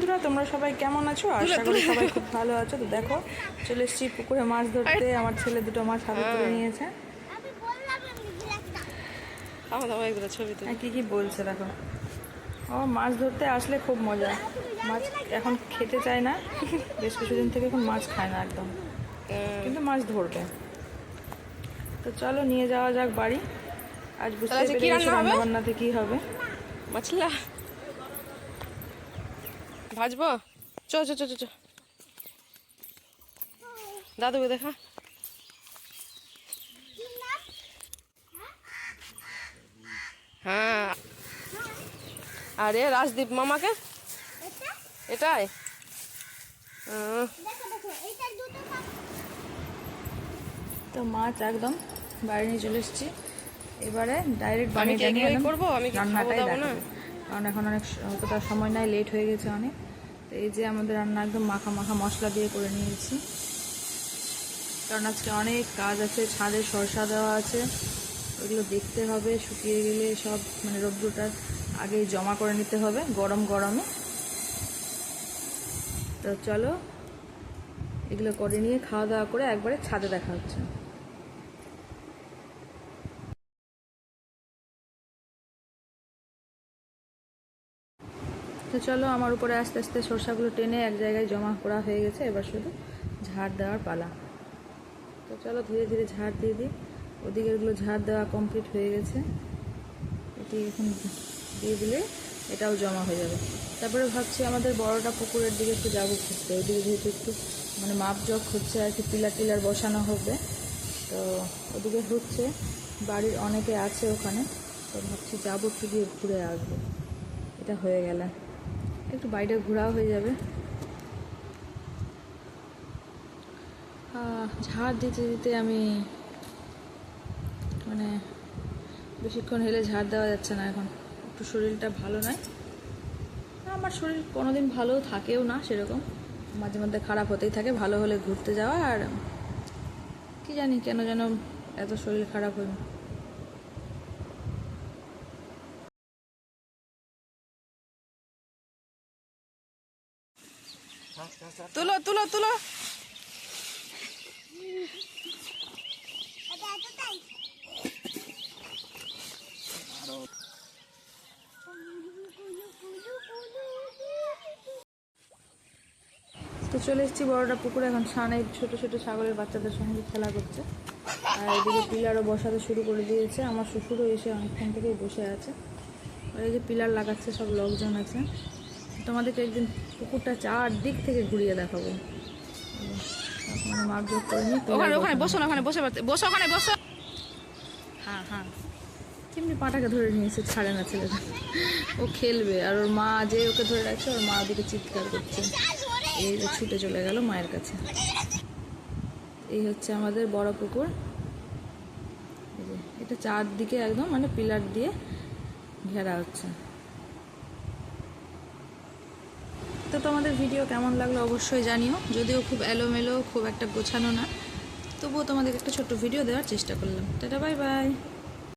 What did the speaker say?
বন্ধুরা তোমরা সবাই কেমন আছো? আশা করি সবাই খুব ভালো আছো। তো দেখো চলে এসেছি পুকুরে মাছ ধরতে। আমার ছেলে দুটো মাছ হাতে তুলে নিয়েছে। হ্যাঁ কী কী বলছে দেখো। ও মাছ ধরতে আসলে খুব মজা। মাছ এখন খেতে চায় না। বেশ কিছুদিন থেকে এখন মাছ খায় না একদম। কিন্তু মাছ ধরবে। তো চলো নিয়ে যাওয়া যাক বাড়ি। আজ বুঝতে হবে? রান্না বান্নাতে কী হবে। মাছলা ভাজবো? চ চ চ চ চ। দাদুকে দেখা। হ্যাঁ। আরে রাজদীপ মামাকে? এটাই? তো মাছ একদম বাইরে নিয়ে চলে এসেছি। এবারে ডাইরেক্ট বানিয়ে করব? আমি রান্নাটাই না? কারণ এখন অনেক অতটা সময় নাই লেট হয়ে গেছে অনেক। তো এই যে আমাদের রান্না একদম মাখা মাখা মশলা দিয়ে করে নিয়েছি। কারণ আজকে অনেক কাজ আছে, ছাদে সরষা দেওয়া আছে। ওগুলো দেখতে হবে, শুকিয়ে গেলে সব মানে রৌদ্রটা আগে জমা করে নিতে হবে, গরম গরমে। তো চলো, এগুলো করে নিয়ে খাওয়া দাওয়া করে একবারে ছাদে দেখা হচ্ছে। তো চলো আমার উপরে আস্তে আস্তে সরষাগুলো টেনে এক জায়গায় জমা করা হয়ে গেছে। এবার শুধু ঝাড় দেওয়ার পালা। তো চলো ধীরে ধীরে ঝাড় দিয়ে দিই। ওদিকেরগুলো ঝাড় দেওয়া কমপ্লিট হয়ে গেছে। এটি এখন দিয়ে দিলে এটাও জমা হয়ে যাবে। তারপরে ভাবছি আমাদের বড়টা পুকুরের দিকে একটু যাব খুঁজতে। ওইদিকে যেহেতু একটু মানে মাপ জগ হচ্ছে আর কি, পিলার টিলার বসানো হবে। তো ওদিকে হচ্ছে, বাড়ির অনেকে আছে ওখানে। তো ভাবছি যাব একটু গিয়ে ঘুরে আসব। এটা হয়ে গেলে। একটু বাইরে ঘোরাও হয়ে যাবে। ঝাড় দিতে দিতে আমি মানে বেশিক্ষণ হেলে ঝাড় দেওয়া যাচ্ছে না এখন। একটু শরীরটা ভালো নয় আমার শরীর কোনোদিন ভালো থাকেও না সেরকম। মাঝে মধ্যে খারাপ হতেই থাকে, ভালো হলে ঘুরতে যাওয়া আর কি জানি কেন যেন এত শরীর খারাপ হয় তুলো তুলো তুলো। তো চলে এসেছি বড়টা পুকুরে। এখন ছানে ছোট ছোট ছাগলের বাচ্চাদের সঙ্গে খেলা করছে। আর এদিকে পিলারও বসাতে শুরু করে দিয়েছে। আমার শ্বশুরও এসে অনেকক্ষণ থেকেই বসে আছে। আর এই যে পিলার লাগাচ্ছে, সব লোকজন আছে। তোমাদেরকে একদিন পুকুরটা চারদিক থেকে ঘুরিয়ে দেখাবো। মাপজোক করে ওখানে ওখানে। বসো না ওখানে বসে বসো ওখানে বসো। হ্যাঁ হ্যাঁ। কেমনি পাটাকে ধরে নিয়েছে ছাড়ে না ছেলেটা। ও খেলবে আর ওর মা যে ওকে ধরে রাখছে ওর মা ওদিকে চিৎকার করছে। এই যে ছুটে চলে গেল মায়ের কাছে। এই হচ্ছে আমাদের বড় পুকুর। এটা চারদিকে একদম মানে পিলার দিয়ে ঘেরা হচ্ছে। তো তোমাদের ভিডিও কেমন লাগল অবশ্যই জানিও। যদিও খুব এলোমেলো, খুব একটা গোছানো না, তবুও তোমাদের একটা ছোট্ট ভিডিও দেওয়ার চেষ্টা করলাম। Tata bye bye